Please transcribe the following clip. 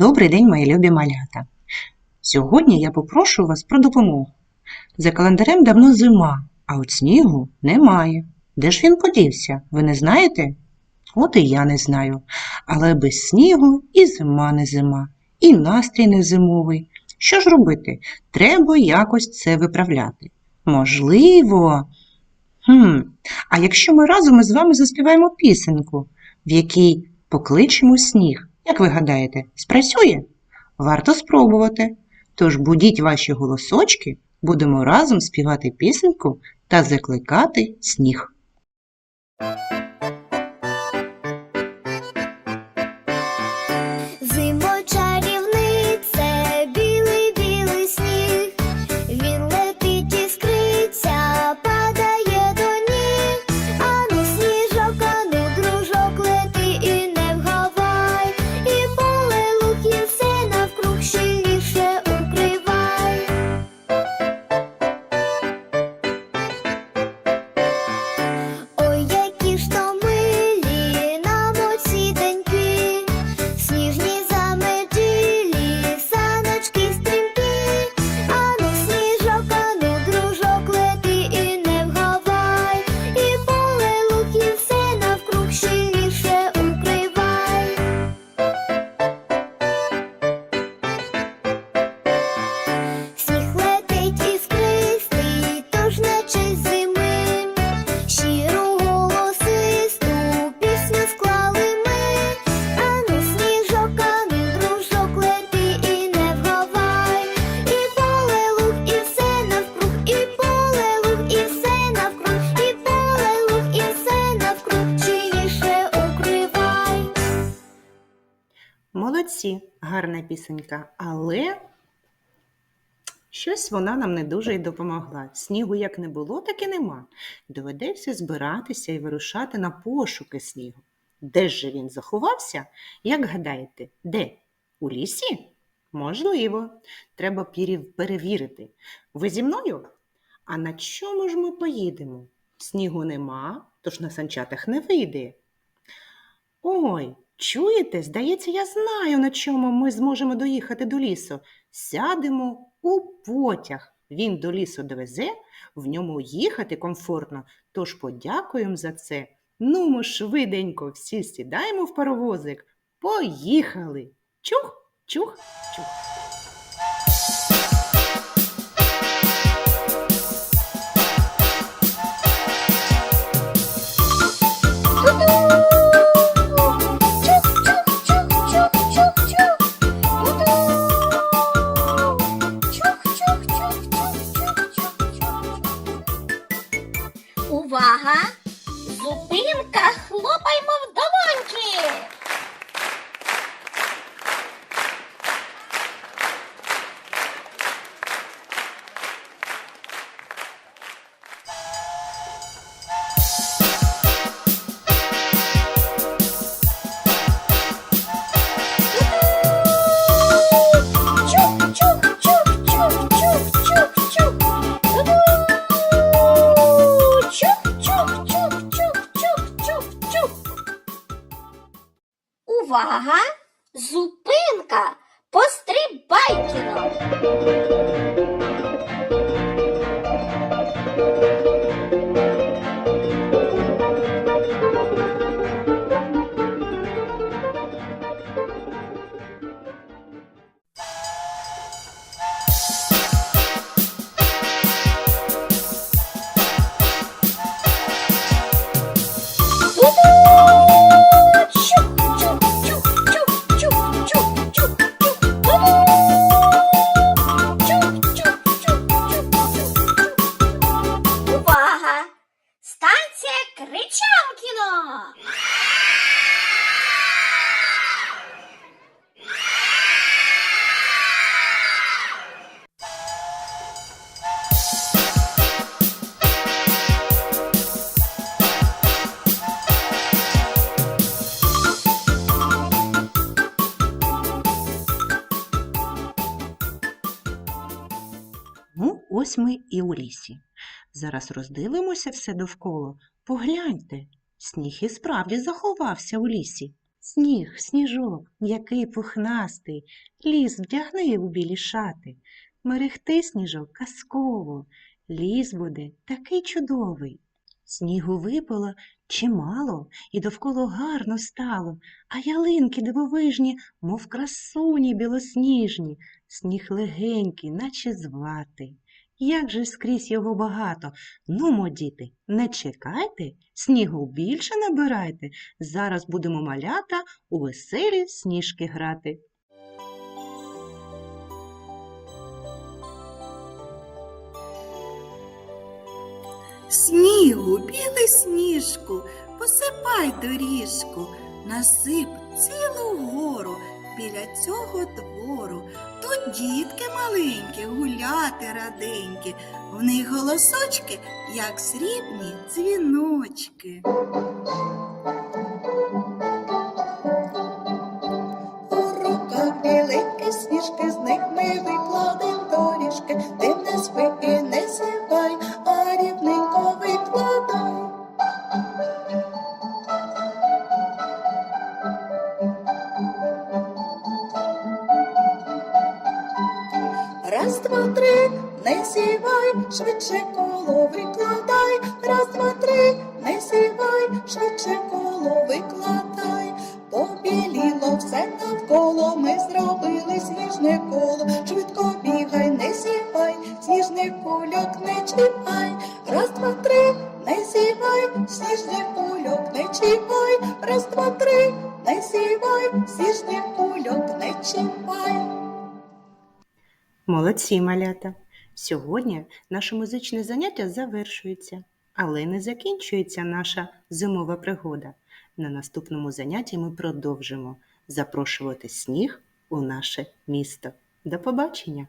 Добрий день, мої любі малята. Сьогодні я попрошу вас про допомогу. За календарем давно зима, а от снігу немає. Де ж він подівся, ви не знаєте? От і я не знаю. Але без снігу і зима не зима, і настрій не зимовий. Що ж робити? Треба якось це виправляти. Можливо. Хм, а якщо ми разом із вами заспіваємо пісенку, в якій покличемо сніг, як ви гадаєте, спрацює? Варто спробувати. Тож будіть ваші голосочки, будемо разом співати пісеньку та закликати сніг. Молодці, гарна пісенька, але щось вона нам не дуже й допомогла. Снігу як не було, так і нема. Доведеться збиратися і вирушати на пошуки снігу. Де ж же він заховався? Як гадаєте, де? У лісі? Можливо, треба перевірити. Ви зі мною? А на чому ж ми поїдемо? Снігу нема, тож на санчатах не вийде. Ой, чуєте? Здається, я знаю, на чому ми зможемо доїхати до лісу. Сядемо у потяг. Він до лісу довезе, в ньому їхати комфортно, тож подякуємо за це. Ну, ми швиденько всі сідаємо в паровозик. Поїхали. Чух, чух, чух. Увага! Зупинка! Хлопаймо в долоньки! Пострибайкіно! Ну, ось ми і у лісі. Зараз роздивимося все довкола. Погляньте, сніг і справді заховався у лісі. Сніг, сніжок, який пухнастий, ліс вдягни у білі шати. Мерехти сніжок казково, ліс буде такий чудовий. Снігу випало чимало, і довкола гарно стало, а ялинки дивовижні, мов красуні білосніжні, сніг легенький, наче звати. Як же скрізь його багато. Нумо, діти, не чекайте, снігу більше набирайте. Зараз будемо малята у веселі сніжки грати. Снігу, білий сніжку, посипай доріжку, насип цілу гору біля цього двору. Тут дітки маленькі, гуляти раденькі, в них голосочки, як срібні дзвіночки. Два, не сівай, швидше коло викладай. Раз, два, три, не сівай, швидше коло викладай. Побіліло все навколо, ми зробили сніжне коло. Швидко бігай, не сівай, сніжний кульок не чіпай. Раз, два, три, не сівай, сніжний кульок не чіпай. Раз, два, три, не сівай, сніжний кульок не чіпай. Молодці, малята! Сьогодні наше музичне заняття завершується, але не закінчується наша зимова пригода. На наступному занятті ми продовжимо запрошувати сніг у наше місто. До побачення!